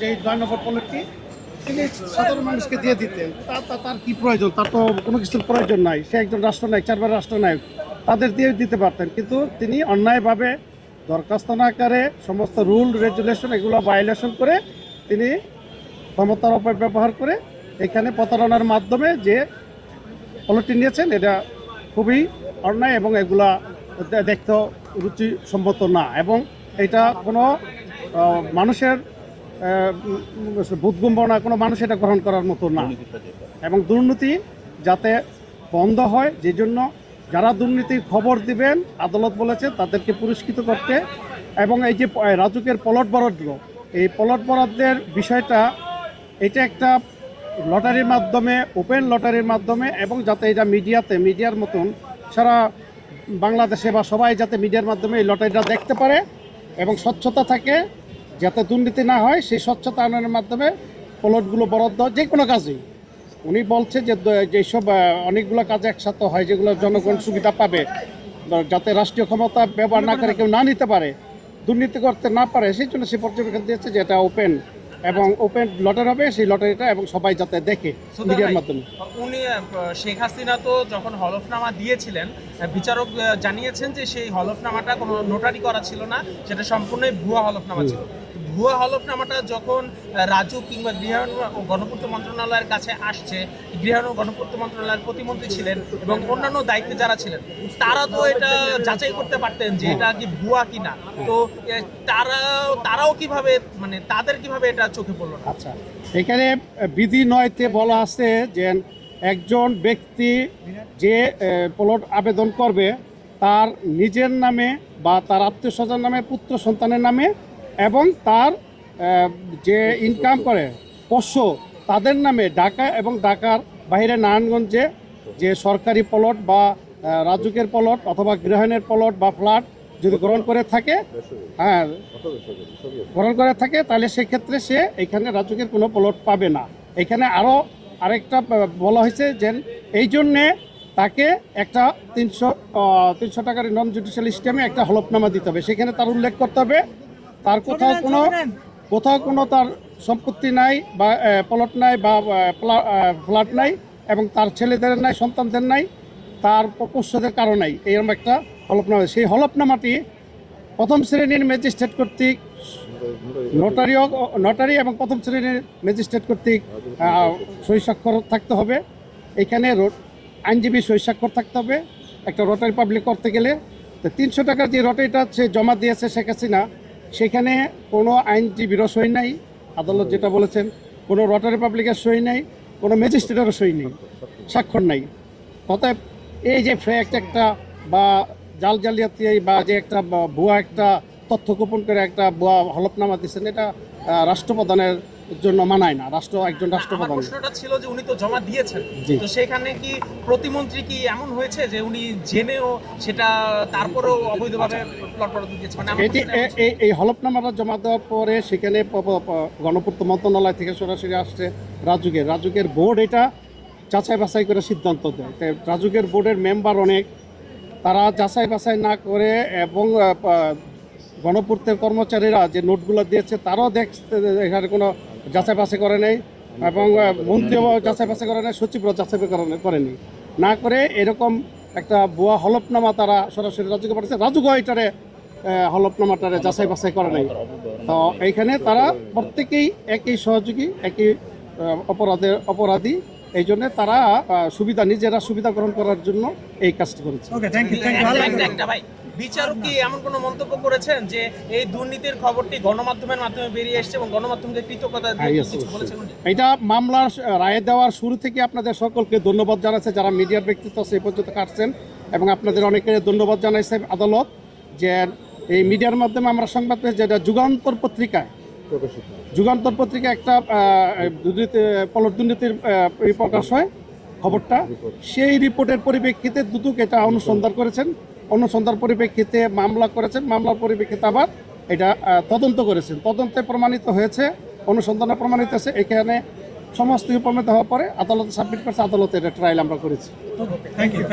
যে নয় নম্বর পনেরটি তিনি সাধারণ মানুষকে দিয়ে দিতেন। তার তার- কি প্রয়োজন? তার তো কোনো কিছুর প্রয়োজন নাই। সে একজন রাষ্ট্রনায়ক চারবার রাষ্ট্রনায়ক তাদের দিয়ে দিতে পারতেন। কিন্তু তিনি অন্যায়ভাবে দরখাস্ত না করে সমস্ত রুল রেগুলেশন এগুলো ভায়োলেশন করে তিনি ক্ষমতার অপব্যবহার করে এখানে প্রতারণার মাধ্যমে যে পলিটি নিয়েছেন, এটা খুবই অন্যায় এবং এগুলা দে- দেখতে রুচিসম্মত না। এবং এটা কোনো মানুষের বোধগম্বনা কোনো মানুষ এটা গ্রহণ করার মতো না। এবং দুর্নীতি যাতে বন্ধ হয়, যে জন্য যারা দুর্নীতির খবর দিবেন, আদালত বলেছে, তাদেরকে পুরস্কৃত করতে। এবং এই যে রাজুকের পলট বরাদ্দ, এই পলট বরাদ্দের বিষয়টা, এটা একটা লটারির মাধ্যমে, ওপেন লটারির মাধ্যমে, এবং যাতে এটা মিডিয়াতে, মিডিয়ার মতন সারা বাংলাদেশে বা সবাই যাতে মিডিয়ার মাধ্যমে এই লটারিটা দেখতে পারে এবং স্বচ্ছতা থাকে। যাতে দুর্নীতি না হয় সেই স্বচ্ছতা আনয়নের মাধ্যমে প্লটগুলো বরাদ্দ যে কোনো কাজেই। উনি বলছে যে যেসব অনেকগুলো কাজ একসাথে হয় যেগুলো জনগণ সুবিধা পাবে যাতে রাষ্ট্রীয় ক্ষমতা ব্যবহার না করে কেউ না নিতে পারে দুর্নীতি করতে না পারে সেই জন্য সে পর্যবেক্ষণ দিয়েছে যে এটা ওপেন এবং ওপেন লটারি হবে সেই লটারিটা এবং সবাই যাতে দেখে মিডিয়ার মাধ্যমে। উনি শেখ হাসিনা তো যখন হলফনামা দিয়েছিলেন বিচারক জানিয়েছেন যে সেই হলফনামাটা কোনো নোটারি করা ছিল না, সেটা সম্পূর্ণই ভুয়া হলফনামা ছিল। ভুয়া হলফনামাটা যখন রাজু কিংবা গৃহায়ণ ও গণপূর্ত মন্ত্রণালয়ের কাছে আসছে গৃহায়ণ ও গণপূর্ত মন্ত্রণালয়ের প্রতিমন্ত্রী ছিলেন এবং অন্যান্য দায়িত্বে যারা ছিলেন, তারা তো এটা যাচাই করতে পারতেন যে এটা কি ভুয়া কিনা তো তারা তারাও কীভাবে মানে তাদের কীভাবে এটা চোখে পড়ল আচ্ছা এখানে বিধি নয়তে বলা আছে যে একজন ব্যক্তি যে প্লট আবেদন করবে, তার নিজের নামে বা তার আত্মীয় স্বজন নামে, পুত্র সন্তানের নামে এবং তার যে ইনকাম করে, পোষ্য, তাদের নামে ঢাকা এবং ঢাকার বাইরে নারায়ণগঞ্জে যে সরকারি প্লট বা রাজুকের প্লট অথবা গৃহায়ণের প্লট বা ফ্ল্যাট যদি গ্রহণ করে থাকে হ্যাঁ গ্রহণ করে থাকে, তাহলে সেক্ষেত্রে সে এখানে রাজুকের কোনো প্লট পাবে না। এখানে আরও আরেকটা বলা হয়েছে যে এই জন্যে তাকে একটা তিনশো তিনশো টাকার নন জুডিশিয়াল স্টেমে একটা হলফনামা দিতে হবে। সেখানে তার উল্লেখ করতে হবে তার কোথাও কোনো কোথাও কোনো তার সম্পত্তি নাই বা প্লট নাই বা ফ্ল্যাট নাই এবং তার ছেলেদের নাই সন্তানদের নাই তার পোষ্যদের কারও নাই। এরকম একটা হলফনামা। সেই হলফনামাটি প্রথম শ্রেণির ম্যাজিস্ট্রেট কর্তৃক নোটারিও নোটারি এবং প্রথম শ্রেণির ম্যাজিস্ট্রেট কর্তৃক স্বাক্ষর থাকতে হবে। এখানে আইনজীবী সই স্বাক্ষর থাকতে হবে। একটা রোটারি পাবলিক করতে গেলে তো তিনশো টাকার যে রোটারিটা সে জমা দিয়েছে শেখ হাসিনা, সেখানে কোনো আইনজীবীরও সই নাই। আদালত যেটা বলেছেন, কোনো রোটারি পাবলিকের সই নাই, কোনো ম্যাজিস্ট্রেটেরও সই নেই, স্বাক্ষর নাই। অতএব এই যে ফ্যাক্ট একটা বা জাল জালিয়াতি বা যে একটা ভুয়া একটা তথ্য গোপন করে একটা ভুয়া হলফনামা দিচ্ছেন এটা রাষ্ট্রপ্রধানের জন্য মানায় না রাষ্ট্র একজন রাষ্ট্রপ্রধান। প্রশ্নটা ছিল যে উনি তো জমা দিয়েছেন। তো সেখানে কি প্রতিমন্ত্রী কি এমন হয়েছে যে উনি জেনেও সেটা তারপরেও অবৈধভাবে মানে এটি এই এই হলফনামাটা জমা দেওয়ার পরে সেখানে গণপূর্ত মন্ত্রণালয় থেকে সরাসরি আসছে রাজুকের। রাজুকের বোর্ড এটা যাচাই বাছাই করে সিদ্ধান্ত দেয়। তাই রাজুকের বোর্ডের মেম্বার অনেক। তারা যাচাই বাছাই না করে এবং গণপূর্তের কর্মচারীরা যে নোটগুলো দিয়েছে তারাও দেখতে এখানে কোনো যাচাই বাছাই করে নেই এবং মন্ত্রীও যাচাই বাছাই করে নেই সচিবরাও যাচাই করে- করেনি। না করে এরকম একটা ভুয়া হলফনামা তারা সরাসরি রাজুকে পাঠাচ্ছে। রাজুকে এটারে হলফনামাটারে যাচাই বাছাই করে নাই। তো এইখানে তারা প্রত্যেকেই একই সহযোগী একই অপরাধের অপরাধী এই জন্য তারা সুবিধা নিজেরা সুবিধা গ্রহণ করার জন্য এই কাজটি করেছে। বিচারক কি এমন কোনো মন্তব্য করেছেন যে এই দুর্নীতির খবরটি গণমাধ্যমের মাধ্যমে বেরিয়ে এসেছে এবং গণমাধ্যমকে কৃতজ্ঞতা হ্যাঁ, এটা মামলার রায় দেওয়ার শুরু থেকে আপনাদের সকলকে ধন্যবাদ জানাচ্ছে যারা মিডিয়ার ব্যক্তিত্ব সেই পর্যন্ত কাটছেন এবং আপনাদের অনেকের ধন্যবাদ জানাইছে আদালত যে এই মিডিয়ার মাধ্যমে আমরা সংবাদ পেয়েছি যেটা যুগান্তর পত্রিকায় যুগান্তর পত্রিকা একটা দুর্নীতি পলট দুর্নীতির প্রকাশ হয় খবরটা। সেই রিপোর্টের পরিপ্রেক্ষিতে দুদক এটা অনুসন্ধান করেছেন। অনুসন্ধান পরিপ্রেক্ষিতে মামলা করেছেন, মামলার পরিপ্রেক্ষিতে আবার এটা তদন্ত করেছেন। তদন্তে প্রমাণিত হয়েছে, অনুসন্ধানে প্রমাণিত হয়েছে, এখানে সমস্ত উপমিত হওয়ার পরে আদালতে সাবমিট করেছে, আদালতে এটা ট্রায়াল আমরা করেছি। Thank you